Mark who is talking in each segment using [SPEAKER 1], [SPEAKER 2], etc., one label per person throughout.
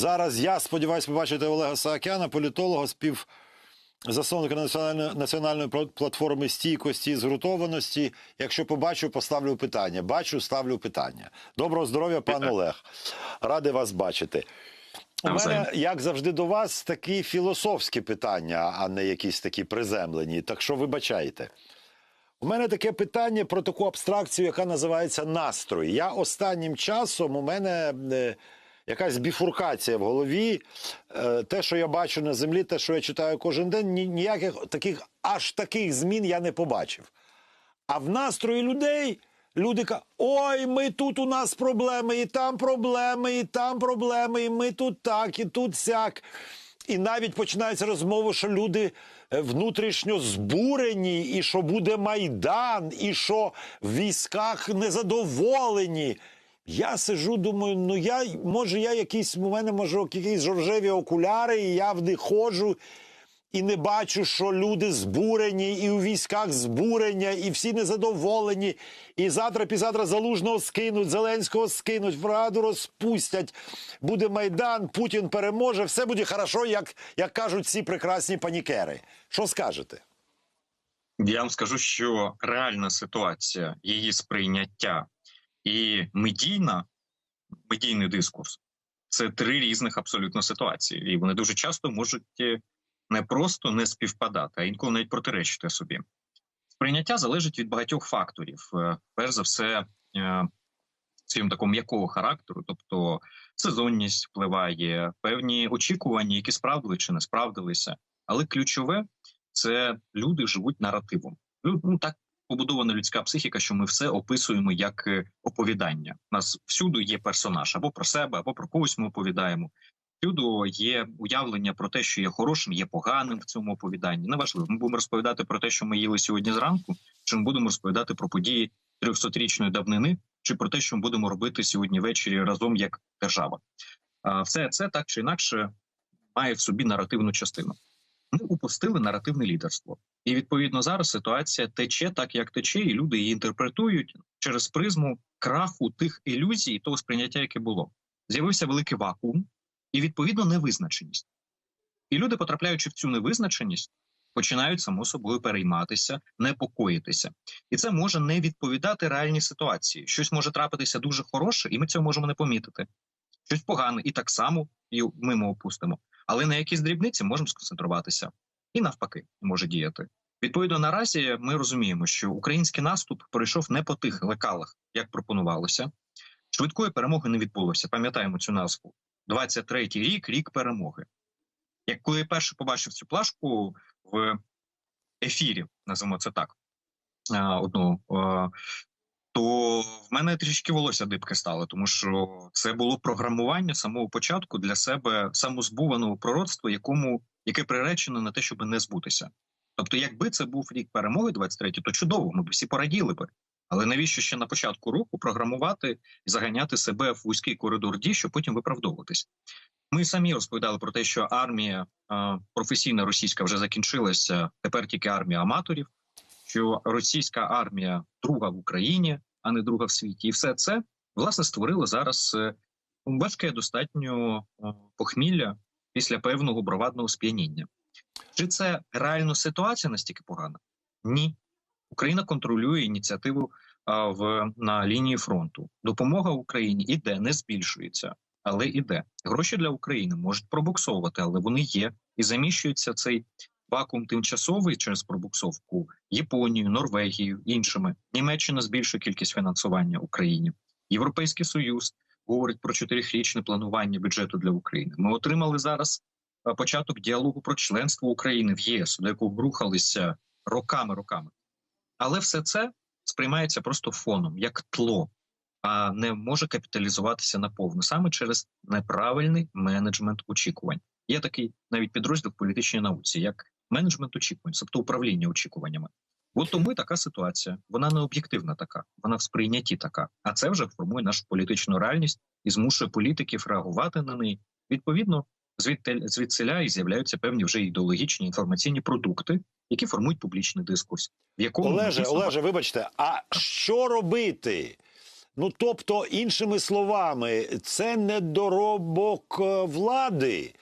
[SPEAKER 1] Зараз я сподіваюся побачити Олега Саакяна, політолога, співзасновника національної, національної платформи стійкості і згуртованості. Якщо побачу, поставлю питання. Бачу, ставлю питання. Доброго здоров'я, пан Олег. Радий вас бачити. У мене, як завжди, до вас такі філософські питання, а не якісь такі приземлені. Так що вибачайте. У мене таке питання про таку абстракцію, яка називається настрой. Я останнім часом у мене е, якась біфуркація в голові. Е, те, що я бачу на землі, те, що я читаю кожен день, ніяких таких аж таких змін я не побачив. А в настрої людей люди кажуть, ой, ми тут у нас проблеми, і там проблеми, і там проблеми, і ми тут так, і тут сяк. І навіть починається розмова, що люди е, внутрішньо збурені, і що буде майдан, і що в військах незадоволені. Я сижу, думаю, ну я може я якісь у мене може якісь жоржеві окуляри, і я в них ходжу і не бачу, що люди збурені, і у військах збурення, і всі незадоволені. І завтра, пізавтра залужного скинуть, Зеленського скинуть, Раду розпустять. Буде майдан, Путін переможе, все буде хорошо, як, як кажуть ці прекрасні панікери. Що скажете?
[SPEAKER 2] Я вам скажу, що реальна ситуація, її сприйняття і медійна, медійний дискурс це три різних абсолютно ситуації, і вони дуже часто можуть е, не просто не співпадати, а інколи навіть протиречити собі. Сприйняття залежить від багатьох факторів. Е, Перш за все, е, скажімо такого м'якого характеру, тобто сезонність впливає, певні очікування, які справдили чи не справдилися. Але ключове це люди живуть наративом. Ну так побудована людська психіка, що ми все описуємо як е, оповідання. У нас всюди є персонаж або про себе, або про когось ми оповідаємо. Всюди є уявлення про те, що є хорошим, є поганим в цьому оповіданні. Неважливо, ми будемо розповідати про те, що ми їли сьогодні зранку, чи ми будемо розповідати про події 300-річної давнини, чи про те, що ми будемо робити сьогодні ввечері разом як держава. Все це так чи інакше має в собі наративну частину. Ми упустили наративне лідерство, і відповідно зараз ситуація тече так, як тече, і люди її інтерпретують через призму краху тих ілюзій, того сприйняття, яке було. З'явився великий вакуум і відповідно невизначеність. І люди, потрапляючи в цю невизначеність, починають само собою перейматися, непокоїтися, і це може не відповідати реальній ситуації. Щось може трапитися дуже хороше, і ми цього можемо не помітити. Щось погане, і так само і мимо опустимо. Але на якісь дрібниці можемо сконцентруватися, і навпаки може діяти. Відповідно, наразі ми розуміємо, що український наступ пройшов не по тих лекалах, як пропонувалося. Швидкої перемоги не відбулося. Пам'ятаємо цю назву. 23-й рік, рік перемоги. Як коли я перше побачив цю плашку в ефірі, називаємо це так, а, то в мене трішки волосся дибки стало, тому що це було програмування самого початку для себе самозбуваного пророцтва, якому яке приречено на те, щоб не збутися. Тобто, якби це був рік перемоги 23, то чудово, ми б всі пораділи би. Але навіщо ще на початку року програмувати і заганяти себе в вузький коридор дій, щоб потім виправдовуватись? Ми самі розповідали про те, що армія професійна російська вже закінчилася. Тепер тільки армія аматорів, що російська армія друга в Україні, а не друга в світі, і все це власне створило зараз е, важке достатньо е, похмілля після певного бровадного сп'яніння. Чи це реально ситуація настільки погана? Ні. Україна контролює ініціативу а, в на лінії фронту. Допомога Україні іде, не збільшується, але іде. Гроші для України можуть пробуксовувати, але вони є і заміщується цей вакуум тимчасовий через пробуксовку Японією, Норвегією, іншими. Німеччина збільшує кількість фінансування Україні. Європейський союз говорить про чотирихрічне планування бюджету для України. Ми отримали зараз початок діалогу про членство України в ЄС, до якого рухалися роками роками. Але все це сприймається просто фоном, як тло, а не може капіталізуватися наповну саме через неправильний менеджмент очікувань. Є такий навіть підрозділ в політичній науці, як менеджмент очікувань, тобто управління очікуваннями. От тому і така ситуація. Вона не об'єктивна така, вона в сприйнятті така. А це вже формує нашу політичну реальність і змушує політиків реагувати на неї. Відповідно, звідсиля і з'являються певні вже ідеологічні інформаційні продукти, які формують публічний дискурс, в якому
[SPEAKER 1] Олеже,
[SPEAKER 2] дійсно
[SPEAKER 1] Олеже, вибачте, а що робити? Ну, тобто, іншими словами, це недоробок е, влади.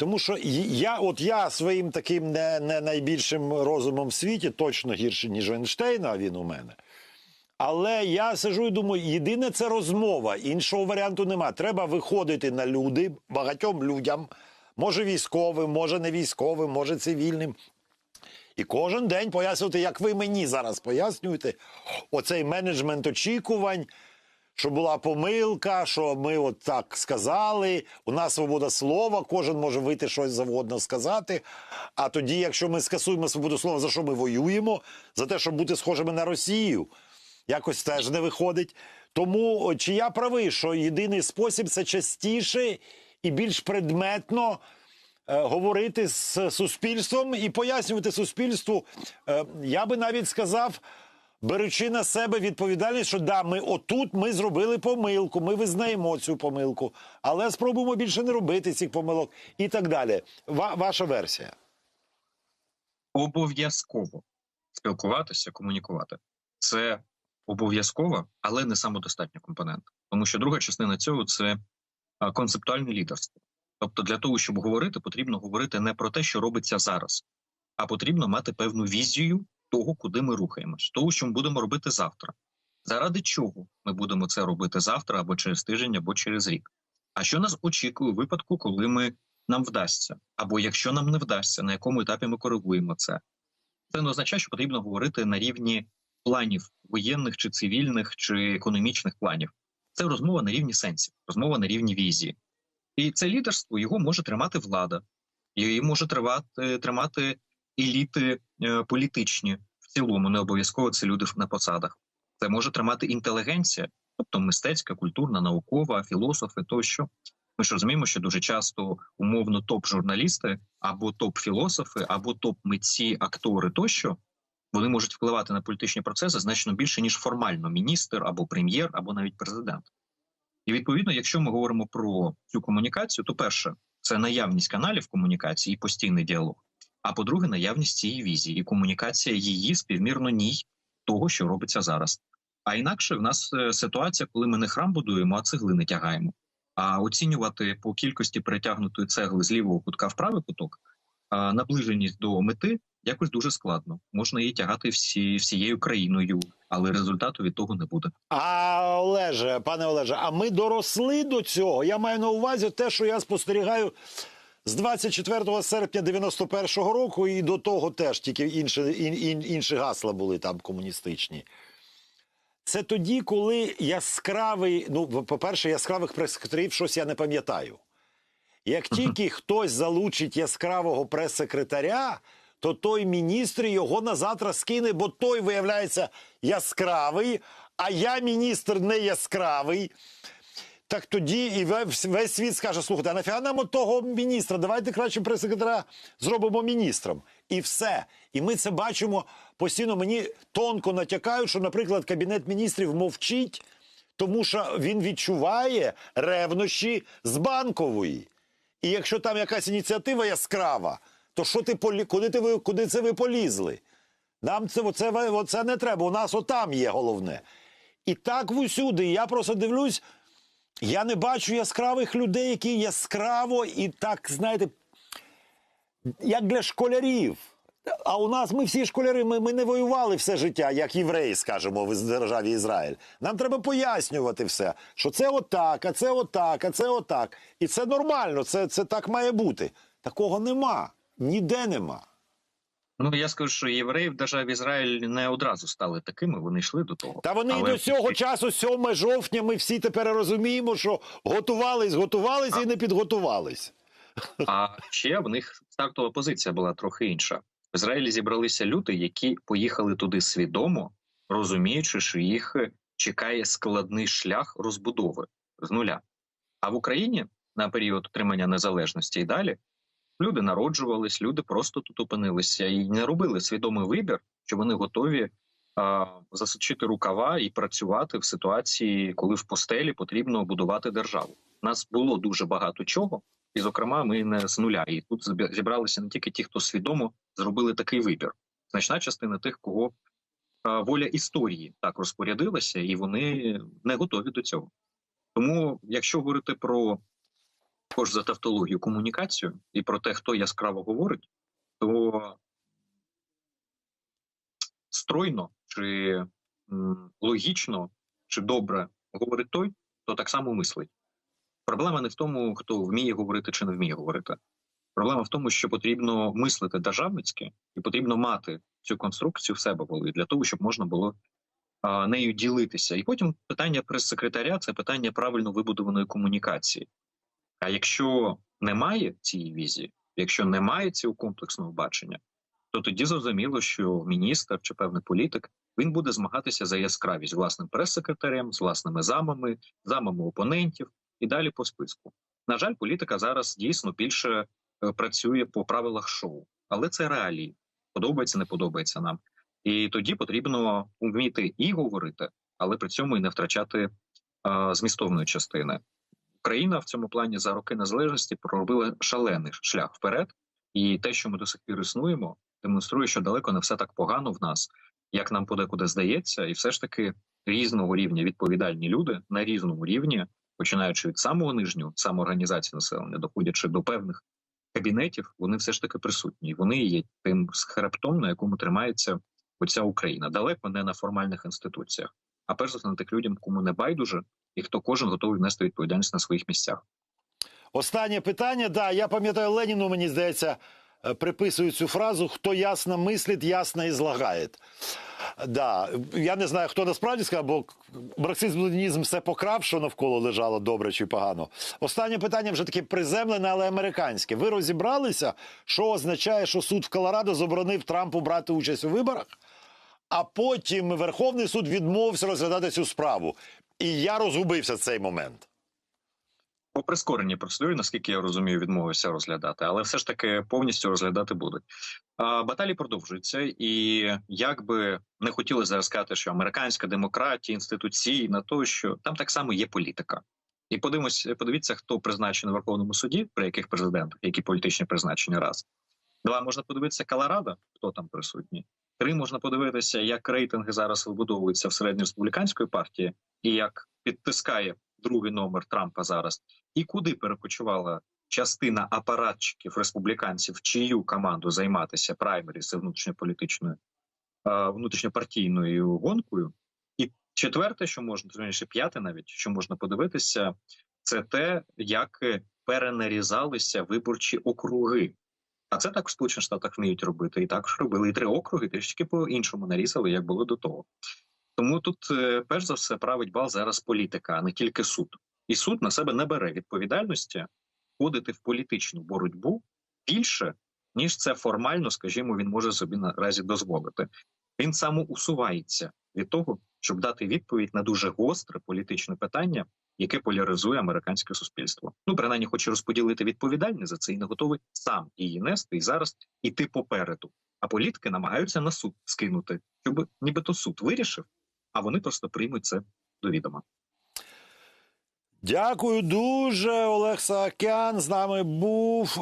[SPEAKER 1] Тому що я, от я своїм таким не, не найбільшим розумом в світі, точно гірше, ніж Ейнштейна, а він у мене. Але я сижу і думаю, єдине це розмова, іншого варіанту нема. Треба виходити на люди, багатьом людям, може військовим, може не військовим, може цивільним. І кожен день пояснювати, як ви мені зараз пояснюєте, оцей менеджмент очікувань, що була помилка, що ми от так сказали. У нас свобода слова, кожен може вийти щось завгодно сказати. А тоді, якщо ми скасуємо свободу слова, за що ми воюємо? За те, щоб бути схожими на Росію. Якось теж не виходить. Тому чи я правий, що єдиний спосіб це частіше і більш предметно е, говорити з суспільством і пояснювати суспільству. Е, я би навіть сказав, беручи на себе відповідальність, що да, ми отут ми зробили помилку, ми визнаємо цю помилку, але спробуємо більше не робити цих помилок і так далі. Ва- ваша версія.
[SPEAKER 2] Обов'язково спілкуватися, комунікувати. Це обов'язково, але не самодостатній компонент. Тому що друга частина цього це концептуальне лідерство. Тобто, для того, щоб говорити, потрібно говорити не про те, що робиться зараз, а потрібно мати певну візію того, куди ми рухаємось, того, що ми будемо робити завтра. Заради чого ми будемо це робити завтра або через тиждень, або через рік. А що нас очікує у випадку, коли ми нам вдасться, або якщо нам не вдасться, на якому етапі ми коригуємо це? Це не означає, що потрібно говорити на рівні планів воєнних чи цивільних чи економічних планів. Це розмова на рівні сенсів, розмова на рівні візії. І це лідерство його може тримати влада, її може тривати, тримати еліти е, політичні в цілому, не обов'язково це люди на посадах. Це може тримати інтелігенція, тобто мистецька, культурна, наукова, філософи тощо. Ми ж розуміємо, що дуже часто умовно топ-журналісти або топ-філософи, або топ-митці, актори тощо вони можуть впливати на політичні процеси значно більше ніж формально міністр або прем'єр, або навіть президент. І відповідно, якщо ми говоримо про цю комунікацію, то перше це наявність каналів комунікації і постійний діалог. А по-друге, наявність цієї візії і комунікація її співмірно ній того, що робиться зараз. А інакше в нас е, ситуація, коли ми не храм будуємо, а цеглини тягаємо. А оцінювати по кількості перетягнутої цегли з лівого кутка в правий куток наближеність до мети якось дуже складно. Можна її тягати всі, всією країною, але результату від того не буде.
[SPEAKER 1] А Олеже, пане Олеже, а ми доросли до цього. Я маю на увазі те, що я спостерігаю з 24 серпня 91-го року, і до того теж тільки інші, ін, ін, інші гасла були там комуністичні. Це тоді, коли яскравий, ну, по-перше, яскравих прес-секретарів щось я не пам'ятаю. Як тільки хтось залучить яскравого прес-секретаря, то той міністр його на завтра скине, бо той виявляється яскравий, а я міністр не яскравий. Так тоді і весь, світ скаже: слухайте, а нафіга нам того міністра? Давайте краще прес-секретаря зробимо міністром. І все. І ми це бачимо постійно. Мені тонко натякають, що, наприклад, кабінет міністрів мовчить, тому що він відчуває ревнощі з банкової. І якщо там якась ініціатива яскрава, то що ти полі... куди, ти ви... куди це ви полізли? Нам це, оце, оце не треба. У нас отам є головне. І так усюди. Я просто дивлюсь, я не бачу яскравих людей, які яскраво і так, знаєте, як для школярів. А у нас ми всі школяри, ми, ми не воювали все життя, як євреї, скажімо, в державі Ізраїль. Нам треба пояснювати все, що це отак, а це отак, а це отак. І це нормально, це, це так має бути. Такого нема. Ніде нема.
[SPEAKER 2] Ну я скажу, що євреї в державі Ізраїль не одразу стали такими. Вони йшли до того.
[SPEAKER 1] Та вони і
[SPEAKER 2] Але
[SPEAKER 1] до цього часу, 7 жовтня, ми всі тепер розуміємо, що готувались, готувались і не підготувались.
[SPEAKER 2] А ще в них стартова позиція була трохи інша. В Ізраїлі зібралися люди, які поїхали туди свідомо, розуміючи, що їх чекає складний шлях розбудови з нуля. А в Україні на період отримання незалежності і далі люди народжувались, люди просто тут опинилися і не робили свідомий вибір, що вони готові а, засочити рукава і працювати в ситуації, коли в постелі потрібно будувати державу. Нас було дуже багато чого, і, зокрема, ми не з нуля. І тут зібралися не тільки ті, хто свідомо зробили такий вибір. Значна частина тих, кого воля історії так розпорядилася, і вони не готові до цього. Тому, якщо говорити про також за тавтологію комунікацію і про те, хто яскраво говорить, то стройно чи логічно чи добре говорить той, хто так само мислить. Проблема не в тому, хто вміє говорити чи не вміє говорити. Проблема в тому, що потрібно мислити державницьки, і потрібно мати цю конструкцію в себе в для того, щоб можна було а, нею ділитися. І потім питання прес-секретаря це питання правильно вибудованої комунікації. А якщо немає цієї візії, якщо немає цього комплексного бачення, то тоді зрозуміло, що міністр чи певний політик він буде змагатися за яскравість власним прес-секретарем, з власними замами, замами опонентів і далі по списку. На жаль, політика зараз дійсно більше е, працює по правилах шоу, але це реалії. Подобається, не подобається нам. І тоді потрібно вміти і говорити, але при цьому і не втрачати е, змістовної частини. Україна в цьому плані за роки незалежності проробила шалений шлях вперед, і те, що ми до сих пір існуємо, демонструє, що далеко не все так погано в нас, як нам подекуди здається, і все ж таки різного рівня відповідальні люди на різному рівні, починаючи від самого нижнього самоорганізації населення, доходячи до певних кабінетів, вони все ж таки присутні. Вони є тим хребтом, на якому тримається оця Україна, далеко не на формальних інституціях, а перш за все на тих людям, кому не байдуже, і хто кожен готовий внести відповідальність на своїх місцях.
[SPEAKER 1] Останнє питання. Да, я пам'ятаю Леніну, мені здається, е, приписують цю фразу: хто ясно мислить, ясно і злагає. Да, я не знаю, хто насправді сказав, бо марксизм ленінізм все покрав, що навколо лежало добре чи погано. Останнє питання вже таке приземлене, але американське. Ви розібралися, що означає, що суд в Колорадо заборонив Трампу брати участь у виборах, а потім Верховний суд відмовився розглядати цю справу. І я розгубився в цей момент.
[SPEAKER 2] По прискореній процедурі, наскільки я розумію, відмовився розглядати, але все ж таки повністю розглядати будуть. Баталії продовжуються, і як би не хотіли зараз сказати, що американська демократія, інституційна, то що там так само є політика. І подивимось, подивіться, хто призначений в Верховному суді, при яких президентах, які політичні призначення раз. Два можна подивитися Колорадо, хто там присутній. Три можна подивитися, як рейтинги зараз вибудовуються в середньореспубліканської партії, і як підтискає другий номер Трампа зараз, і куди перекочувала частина апаратчиків республіканців, чию команду займатися праймеріс і внутрішньополітичною е, внутрішньопартійною гонкою. І четверте, що можна точніше, п'яте, навіть що можна подивитися, це те, як перенарізалися виборчі округи. А це так в Сполучених Штатах вміють робити. І також робили і три округи, трішки по-іншому нарізали, як було до того. Тому тут, е, перш за все, править бал зараз політика, а не тільки суд. І суд на себе не бере відповідальності входити в політичну боротьбу більше, ніж це формально, скажімо, він може собі наразі дозволити. Він самоусувається від того, щоб дати відповідь на дуже гостре політичне питання, яке поляризує американське суспільство. Ну, принаймні, хоче розподілити відповідальність за це і не готовий сам її нести і зараз іти попереду. А політики намагаються на суд скинути, щоб нібито суд вирішив, а вони просто приймуть це до відома.
[SPEAKER 1] Дякую дуже. Олег Саакян з нами був.